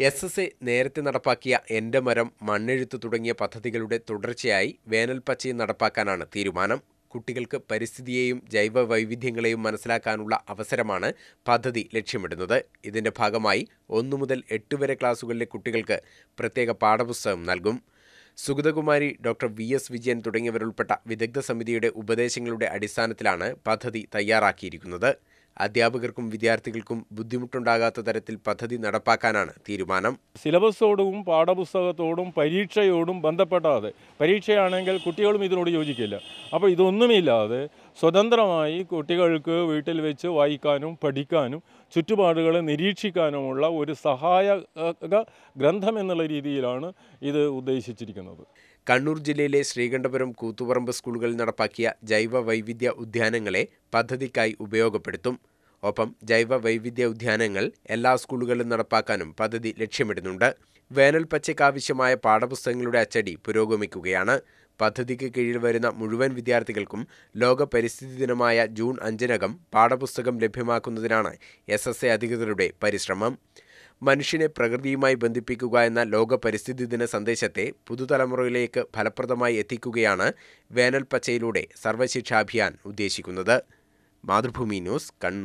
S S A നേരത്തെ നടപ്പാക്കിയ എന്റെ മരം മണ്ണെഴുത്ത് തുടങ്ങിയ പദ്ധതികളുടെ തുടർച്ചയായി വേനൽപ്പച്ചയും നടപ്പാക്കാനാണ് തീരുമാനം. കുട്ടികൾക്ക് പരിസ്ഥിതിയെയും ജൈവ വൈവിധ്യങ്ങളെയും മനസ്സിലാക്കാനുള്ള അവസരമാണ് പദ്ധതി ലക്ഷ്യമിടുന്നത്. ഇതിന്റെ ഭാഗമായി ഒന്നു മുതൽ എട്ട് വരെ ക്ലാസ്സുകളിലെ കുട്ടികൾക്ക് പ്രത്യേക പാഠപുസ്തകം നൽകും. Sugathakumari doctor V S Vijayan തുടങ്ങിയവരുൾപ്പെട്ട വിദഗ്ധ സമിതിയുടെ ഉപദേശങ്ങളുടെ അടിസ്ഥാനത്തിലാണ് പദ്ധതി തയ്യാറാക്കിയിരിക്കുന്നത്. അധ്യാപകർക്കും വിദ്യാർത്ഥികൾക്കും ബുദ്ധിമുട്ടുണ്ടാകാത്ത തരത്തിൽ പദ്ധതി നടപ്പാക്കാനാണ് തീരുമാനം. സിലബസോടും പാഠപുസ്തകത്തോടും പരീക്ഷയോടും ബന്ധപ്പെടാതെ പരീക്ഷയാണെങ്കിൽ കുട്ടികളും ഇതിനോട് യോജിക്കില്ല. അപ്പോൾ ഇതൊന്നുമില്ലാതെ സ്വതന്ത്രമായി കുട്ടികൾക്ക് വീട്ടിൽ വെച്ച് വായിക്കാനും പഠിക്കാനും ചുറ്റുപാടുകളെ നിരീക്ഷിക്കാനുമുള്ള ഒരു സഹായ ഗ്രന്ഥം എന്നുള്ള രീതിയിലാണ് ഇത് ഉദ്ദേശിച്ചിരിക്കുന്നത്. കണ്ണൂർ ജില്ലയിലെ ശ്രീകണ്ഠപുരം കൂത്തുപറമ്പ് സ്കൂളുകളിൽ നടപ്പാക്കിയ ജൈവ വൈവിധ്യ ഉദ്യാനങ്ങളെ പദ്ധതിക്കായി ഉപയോഗപ്പെടുത്തും. ഒപ്പം ജൈവ വൈവിധ്യ ഉദ്യാനങ്ങൾ എല്ലാ സ്കൂളുകളിലും നടപ്പാക്കാനും പദ്ധതി ലക്ഷ്യമിടുന്നുണ്ട്. വേനൽ പച്ചയ്ക്കാവശ്യമായ പാഠപുസ്തകങ്ങളുടെ അച്ചടി പുരോഗമിക്കുകയാണ്. പദ്ധതിക്ക് കീഴിൽ വരുന്ന മുഴുവൻ വിദ്യാർത്ഥികൾക്കും ലോക പരിസ്ഥിതി ദിനമായ ജൂൺ അഞ്ചിനകം പാഠപുസ്തകം ലഭ്യമാക്കുന്നതിനാണ് എസ് എസ് എ അധികൃതരുടെ പരിശ്രമം. മനുഷ്യനെ പ്രകൃതിയുമായി ബന്ധിപ്പിക്കുക എന്ന ലോക പരിസ്ഥിതി ദിന സന്ദേശത്തെ പുതുതലമുറയിലേക്ക് ഫലപ്രദമായി എത്തിക്കുകയാണ് വേനൽ പച്ചയിലൂടെ സർവശിക്ഷാഭിയാൻ ഉദ്ദേശിക്കുന്നത്. മാതൃഭൂമി ന്യൂസ് കണ്ണൂർ.